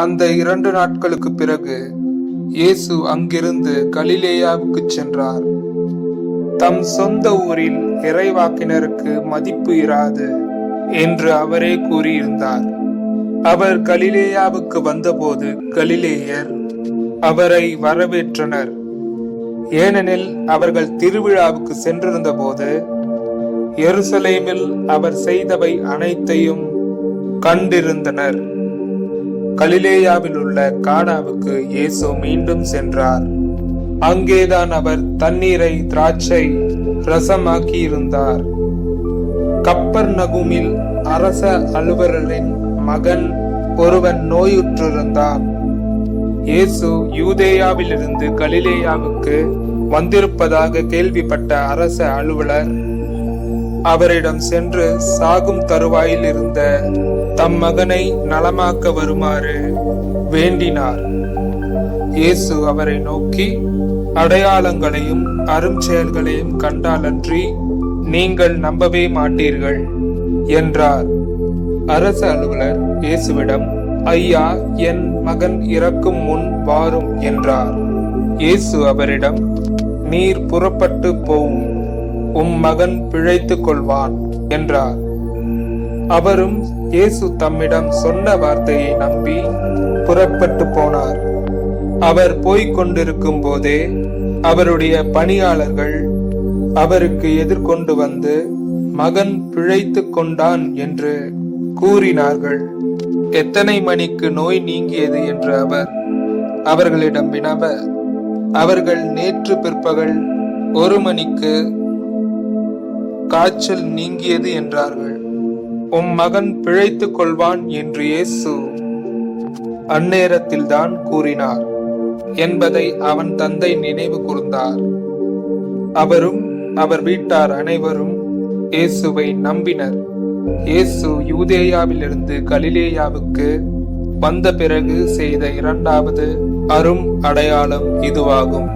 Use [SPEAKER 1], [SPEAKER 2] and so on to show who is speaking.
[SPEAKER 1] அந்த இரண்டு நாட்களுக்கு பிறகு இயேசு அங்கிருந்து கலிலேயாவுக்கு சென்றார். தம் சொந்த ஊரில் இறைவாக்கினருக்கு மதிப்பு இராது என்று அவரே கூறியிருந்தார். அவர் கலிலேயாவுக்கு வந்தபோது கலிலேயர் அவரை வரவேற்றனர். ஏனெனில் அவர்கள் திருவிழாவுக்கு சென்றிருந்த போது எருசலேமில் அவர் செய்தவை அனைத்தையும் கண்டிருந்தனர். கலிலேயாவில் உள்ள கானாவுக்கு இயேசு மீண்டும் சென்றார். அங்கேதான் அவர் தண்ணீரை திராட்சை ரசமாக்கி இருந்தார் கப்பர் நகுமில் அரச அலுவலரின் மகன் ஒருவன் நோயுற்றிருந்தான். இயேசு யூதேயாவிலிருந்து கலிலேயாவுக்கு வந்திருப்பதாக கேள்விப்பட்ட அரச அலுவலர் அவரிடம் சென்று சாகும் தருவாயில் இருந்த தம் மகனை நலமாக்க வருமாறு வேண்டினார். இயேசு அவரை நோக்கி அடையாளங்களையும் அரும் செயல்களையும் கண்டாலன்றி நீங்கள் நம்பவே மாட்டீர்கள் என்றார். அரசு அலுவலர் இயேசுவிடம் ஐயா என் மகன் இறக்கும் முன் வாரும் என்றார். இயேசு அவரிடம் நீர் புறப்பட்டு போவும் உம் மகன் பிழைத்துக் கொள்வான் என்றார். அவரும் இயேசு தம்மிடம் சொன்ன வார்த்தையை நம்பி புறப்பட்டு போனார். அவர் போய்க் கொண்டிருக்கும் போதே அவருடைய பணியாளர்கள் அவருக்கு எதிர்கொண்டு வந்து மகன் பிழைத்து கொண்டான் என்று கூறினார்கள். எத்தனை மணிக்கு நோய் நீங்கியது? என்று அவர் அவர்களிடம் வினவ அவர்கள் நேற்று பிற்பகல் ஒரு மணிக்கு காய்ச்சல் நீங்கியது என்றார்கள். உம் மகன் பிழைத்துக் கொள்வான் என்று இயேசு அந்நேரத்தில்தான் கூறினார். என்பதை அவன் தந்தை நினைவு கூர்ந்தார். அவரும் அவர் வீட்டார் அனைவரும் இயேசுவை நம்பினர். இயேசு யூதேயாவிலிருந்து கலிலேயாவுக்கு வந்த பிறகு செய்த இரண்டாவது அரும் அடையாளம் இதுவாகும்.